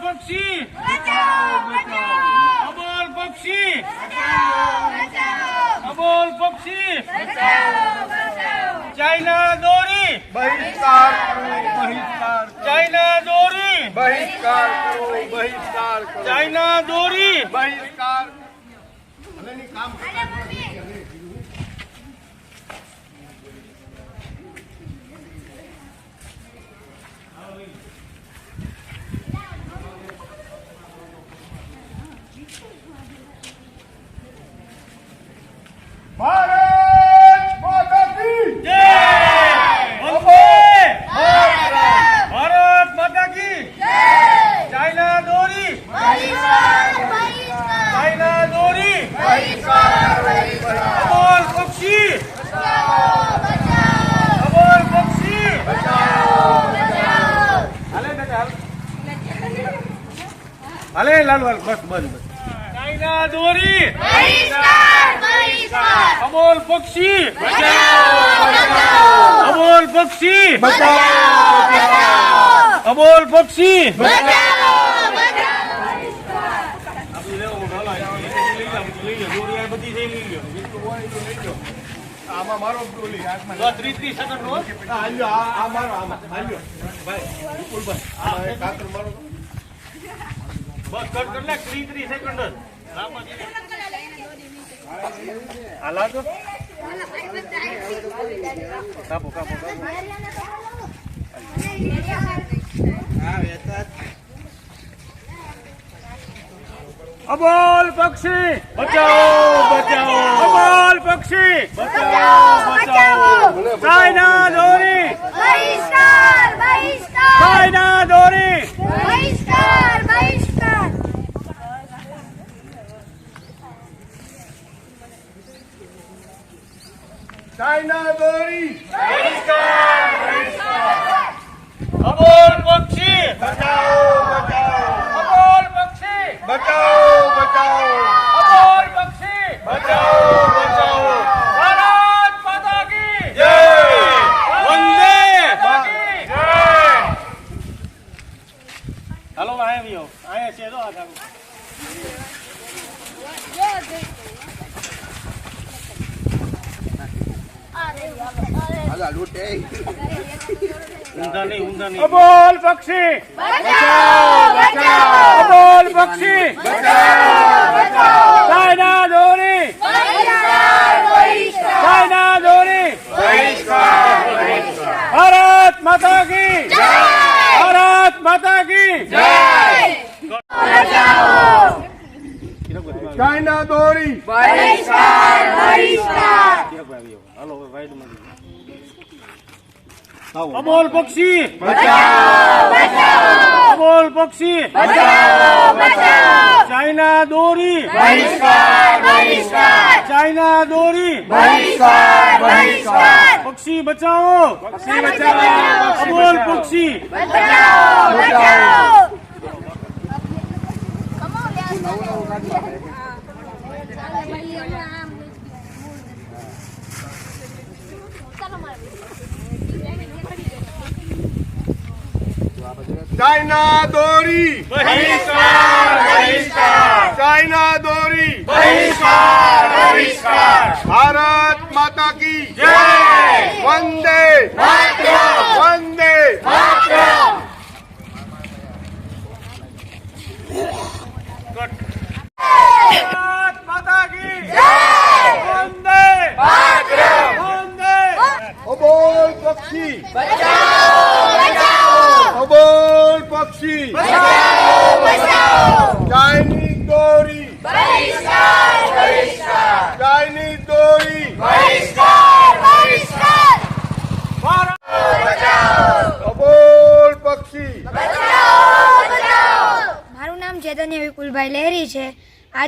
પક્ષી અબોલ પક્ષી અબોલ પક્ષી ચાઇના દોરી બહિષ્કાર બહિષ્કાર ચાઇના દોરી બહિષ્કાર કરો બહિષ્કાર કરો. ચાઇના દોરી. બહિષ્કાર. ભારત માતા કી જય વંદે ભારત માતા કી ચાઇના દોરી ચાઇના દોરી અમોલ પક્ષી અમોલ પક્ષી હાલે લાલ વાલ બસ બસ બસ. ચાઇના દોરી અમોલ પક્ષી. અમોલ પક્ષી. અમોલ પક્ષી. આમાં મારો બોલી હાથમાં ત્રીસ ત્રીસ સેકન્ડ નો આ મારો આમાં હાલ્યો. ભાઈ આ કાતર મારો. બસ કટ લે સેકન્ડ જ. હાલા તો કાપો અબોલ પક્ષી. બચાવો બચાવો. અબોલ પક્ષી. બચાવો બચાવો. ચાઇના દોરી બહિષ્કાર બહિષ્કાર ચાઇના દોરી બહિષ્કાર બહિષ્કાર ચાઇના દોરી અબોલ પક્ષી બચાવો બચાવો અબોલ પક્ષી બચાવો બચાવો અબોલ પક્ષી બચાવો બચાવો ભારત માતા કી જય વંદે મા- જય હાલો આયા બી આવો આયા છે તો આ લૂટે ઊંધા નહીં ઊંધા નહીં. અબોલ પક્ષી અબોલ પક્ષી ચાઇના દોરી ચાઇના દોરી ભારત માતા કી ભારત માતા કી ચાઇના દોરી. અબોલ પક્ષી. અમોલ પક્ષી. ચાઇના દોરી. ચાઇના દોરી. પક્ષી બચાવો. પક્ષી બચાવો અમોલ પક્ષી. ચાઇના દોરી. બહિષ્કાર બહિષ્કાર. ચાઇના દોરી. બહિષ્કાર બહિષ્કાર. ભારત માતા કી. જય. વંદે. વંદે ભારત માતા કી વંદે વંદે અબોલ પક્ષી અબોલ પક્ષી ચાઇની દોરી ચાઇની દોરી ભારત અબોલ પક્ષી મારું નામ ચૈતન્ય વિપુલભાઈ લહેરી છે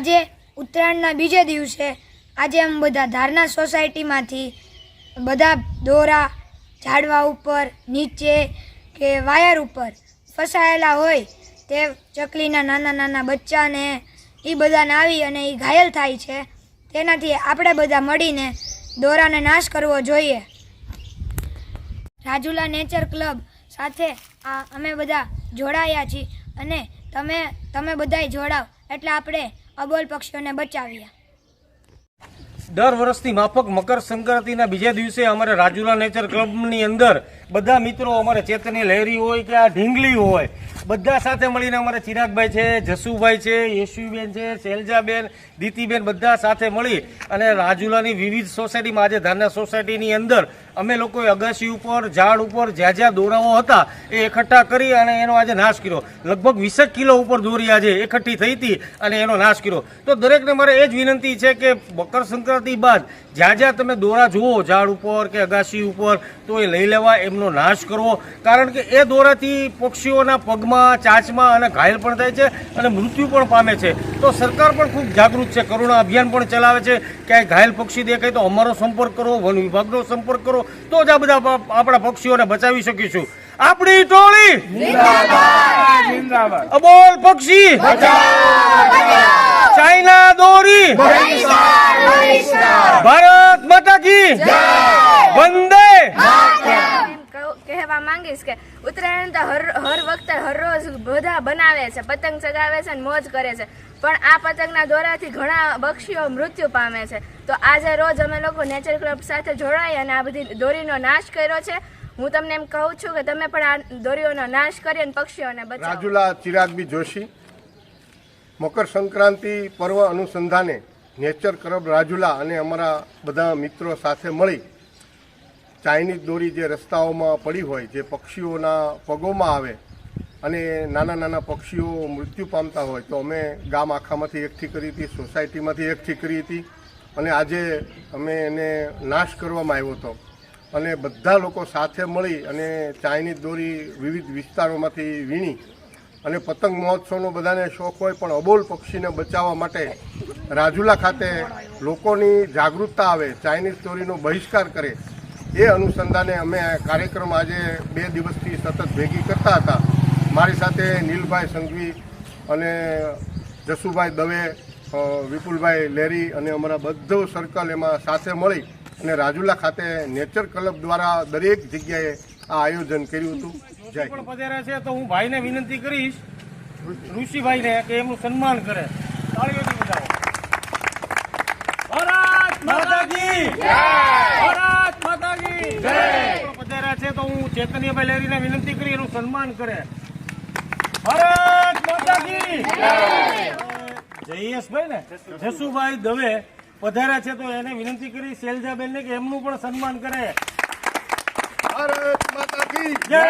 આજે ઉત્તરાયણના બીજે દિવસે આજે અમે બધા ધારના સોસાયટીમાંથી બધા દોરા ઝાડવા ઉપર, નીચે કે વાયર ઉપર ફસાયેલા હોય તે ચકલીના નાના નાના બચ્ચાને એ બધાને આવી અને એ ઘાયલ થાય છે. તેનાથી આપણે બધા મળીને દોરાને નાશ કરવો જોઈએ. રાજુલા નેચર ક્લબ સાથે આ અમે બધા જોડાયા છીએ અને તમે તમે બધાય જોડાવ. એટલે આપણે અબોલ પક્ષીઓને બચાવ્યા. દર વર્ષની માફક મકર સંક્રાંતિના બીજા દિવસે અમારે રાજુલા નેચર ક્લબની અંદર બધા મિત્રો અમારે ચેતની લહેરી હોય કે આ ઢીંગલી હોય. બધા સાથે મળીને અમારે ચિરાગભાઈ છે, જસુભાઈ છે, યશુબેન છે શૈલજાબેન દીતીબેન બધા સાથે મળી અને રાજુલાની વિવિધ સોસાયટીમાં આજે ધારના સોસાયટીની અંદર અમે લોકોએ અગાસી ઉપર, ઝાડ ઉપર જ્યાં જ્યાં દોરાઓ હતા એ એકઠા કરી અને એનો આજે નાશ કર્યો. લગભગ વીસેક કિલો ઉપર દોરી આજે એકઠી થઈ હતી અને એનો નાશ કર્યો. તો દરેકને મારે એ જ વિનંતી છે કે મકર સંક્રાંતિ બાદ જ્યાં જ્યાં તમે દોરા જુઓ, ઝાડ ઉપર કે અગાસી ઉપર, તો એ લઈ લેવા, એમનો નાશ કરવો. કારણ કે એ દોરાથી પક્ષીઓના પગમાં ચાંચમાં અને ઘાયલ પણ થાય છે અને મૃત્યુ પણ પામે છે. તો સરકાર પણ ખૂબ જાગૃત છે. કરુણા અભિયાન પણ ચલાવે છે. ક્યાંય ઘાયલ પક્ષી દેખાય તો અમારો સંપર્ક કરો વન વિભાગનો સંપર્ક કરો. તો જ આ બધા આપણા પક્ષીઓને બચાવી શકીશું. આપણી ટોળી! અબોલ પક્ષી! ચાઇના દોરી! ભારત માતા કી! વંદે! કહેવા માંગીશ કે ઉત્તરાયણ તો હર હર વખતે હરરોજ બધા બનાવે છે, પતંગ ચગાવે છે અને મોજ કરે છે. પણ આ પતંગના દોરાથી ઘણા પક્ષીઓ મૃત્યુ પામે છે. તો આજે રોજ અમે લોકો નેચર ક્લબ સાથે જોડાઈ અને આ બધી દોરીનો નાશ કર્યો છે. હું તમને એમ કહું છું કે તમે પણ આ દોરીઓનો નાશ કરી અને પક્ષીઓને બચાવો. રાજુલા ચિરાગબી જોશી, મકર સંક્રાંતિ પર્વ અનુસંધાને નેચર ક્લબ રાજુલા અને અમારા બધા મિત્રો સાથે મળી ચાઇનીઝ દોરી જે રસ્તાઓમાં પડી હોય, જે પક્ષીઓના પગોમાં આવે અને નાના નાના પક્ષીઓ મૃત્યુ પામતા હોય, તો અમે ગામ આખામાંથી એકઠી કરી હતી, સોસાયટીમાંથી એકઠી કરી હતી અને આજે અમે એને નાશ કરવામાં આવ્યો હતો. અને બધા લોકો સાથે મળી અને ચાઇનીઝ દોરી વિવિધ વિસ્તારોમાંથી વીણી અને પતંગ મહોત્સવનો બધાને શોખ હોય, પણ અબોલ પક્ષીને બચાવવા માટે રાજુલા ખાતે લોકોની જાગૃતતા આવે, ચાઇનીઝ દોરીનો બહિષ્કાર કરે. એ અનુસંધાને અમે કાર્યક્રમ આજે બે દિવસથી સતત ભેગી કરતા હતા. મારી સાથે નીલભાઈ સંઘવી અને જસુભાઈ દવે વિપુલભાઈ લેરી અને અમારા બધો સર્કલ એમાં સાથે મળી અને રાજુલા ખાતે નેચર ક્લબ દ્વારા દરેક જગ્યાએ આ આયોજન કર્યું હતું. જય પણ પધાર્યા છે તો હું ભાઈને વિનંતી કરીશ ઋષિભાઈને કે એમનું સન્માન કરે તાળીઓથી બધાઓ ભારત માતા કી ભારત માતા કી પણ પધાર્યા છે તો હું ચેતન્યભાઈ લહેરીને વિનંતી કરી એનું સન્માન કરે. ભારત માતાજી જયેશભાઈ ને? જસુભાઈ દવે પધાર્યા છે તો એને વિનંતી કરી શૈલજાબેન ને કે એમનું પણ સન્માન કરે. ભારત માતાજી જય.